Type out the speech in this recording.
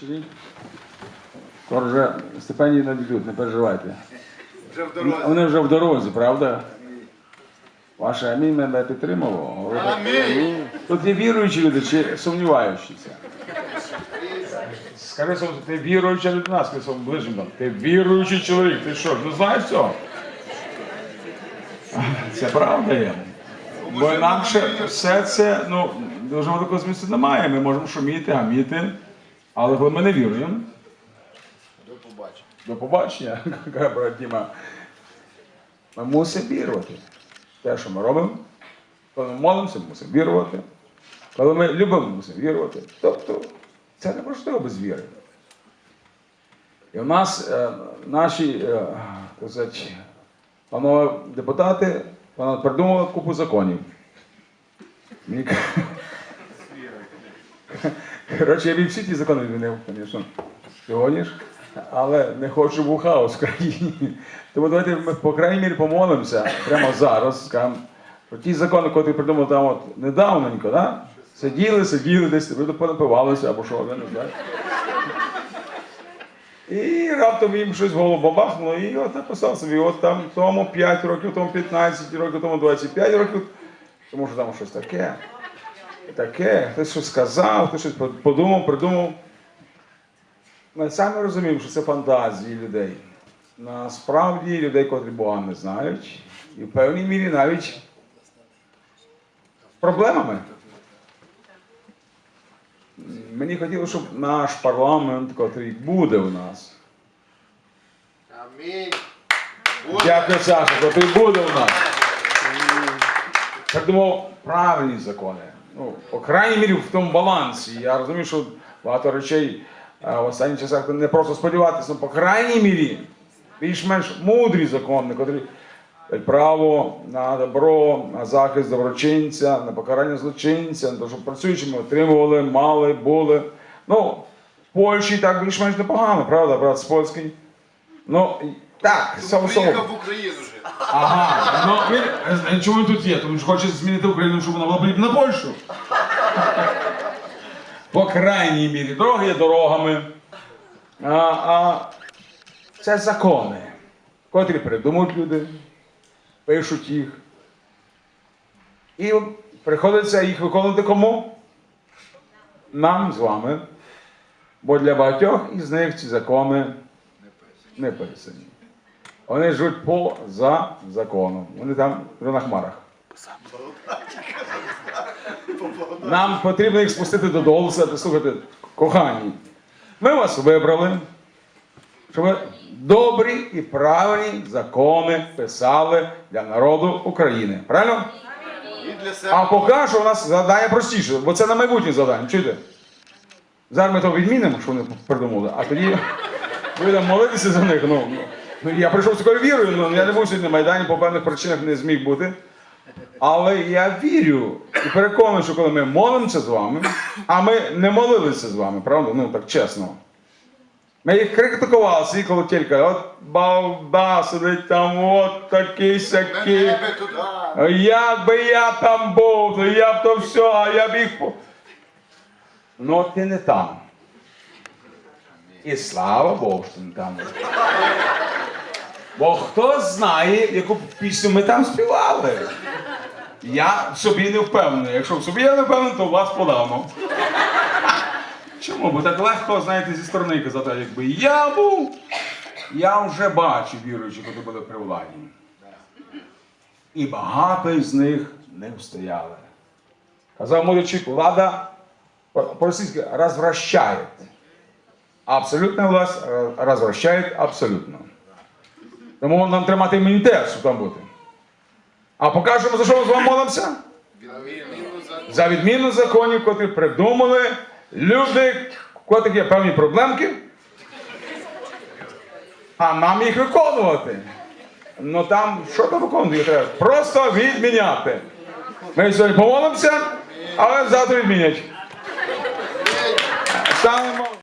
Чи ні? Скоро вже стипендії надійдуть, не переживайте. Вже в дорозі. Вони вже в дорозі, правда? Ваше амінь мене підтримало. Амінь. Тут є віруючі люди чи сумніваючіся? Скажи, ти віруюча людина, скажи своєму ближньому. Ти віруючий чоловік, ти що, не знаєш цього? Це правда є. Бо інакше все це, ну, дуже великого змісту немає. Ми можемо шуміти, гаміти, але коли ми не віруємо, До побачення. до побачення, каже брат Діма. Ми мусимо вірувати. Те, що ми робимо, коли ми молимося, ми мусимо вірувати. Коли ми любимо, мусимо вірувати. Тобто це неможливо без віри. І у нас е, наші е, панове депутати панове, придумали купу законів. Коротше, я б всі ті закони змінив, звісно, сьогодні ж. Але не хочу був хаос в країні. Тому давайте ми, по крайній мірі, помолимося прямо зараз. Скажемо, що ті закони, які придумали там от недавненько, да? сиділи, сиділи десь, понапивалися або що, я не знаю. І раптом їм щось в голову бабахнуло, і от написав собі, от там тому 5 років, тому 15 років, тому 25 років, тому що там щось таке. Таке, хтось щось сказав, хтось щось подумав, придумав. Ми самі розуміємо, що це фантазії людей. Насправді людей, котрі Бога не знають, і в певній мірі навіть проблемами. Мені хотілося, щоб наш парламент, котрий буде у нас, Амінь. Дякую, Саша, котрий буде у нас. Придумав правильні закони. Ну, по крайній мірі в тому балансі. Я розумію, що багато речей е, в останніх часах не просто сподіватися, але по крайній мірі більш-менш мудрі закони, котрі дають право на добро, на захист доброчинця, на покарання злочинця, на те, щоб працюючими отримували, мали, були. Ну, в Польщі так більш-менш непогано, правда, брат з польський? Ну, так, само собою. Приїхав в Україну вже. Ага, ну він е, чому він тут є? Тому що хоче змінити Україну, щоб вона була подібна на Польщу. По крайній мірі, дороги є дорогами. А, а це закони, котрі придумують люди, пишуть їх. І приходиться їх виконувати кому? Нам з вами. Бо для багатьох із них ці закони не писані. Вони живуть поза законом. Вони там вже на хмарах. Нам потрібно їх спустити додолу, сказати, слухайте, кохані, ми вас вибрали, щоб ви добрі і правильні закони писали для народу України. Правильно? А поки що у нас завдання простіше, бо це на майбутнє завдання. Чуєте? Зараз ми то відмінимо, що вони придумали, а тоді будемо молитися за них. Ну, я прийшов з такою вірою, ну, я не був сьогодні на Майдані, по певних причинах не зміг бути. Але я вірю і переконаний, що коли ми молимося з вами, а ми не молилися з вами, правда? Ну так чесно. Ми їх критикували, свій колотілька, от балда сидить там, от такий сякий. Як би я там був, то я б то все, а я б їх. Ну, ти не там. І слава Богу, що не там. Бо хто знає, яку пісню ми там співали. Я собі не впевнений. Якщо в собі я не впевнений, то вас подавно. Чому? Бо так легко, знаєте, зі сторони казати, якби я був, я вже бачу віруючих, коли були при владі. І багато із них не встояли. Казав Морячик, влада по- по-російськи розвращає. Абсолютна власть розвращає абсолютно. Тому нам тримати імунітет, щоб там бути. А покажемо, за що ми з вами молимося? За відміну законів, котрі придумали люди, у котрих є певні проблемки. А нам їх виконувати. Ну там що там виконувати? Треба просто відміняти. Ми сьогодні помолимося, але завтра відмінять. Станемо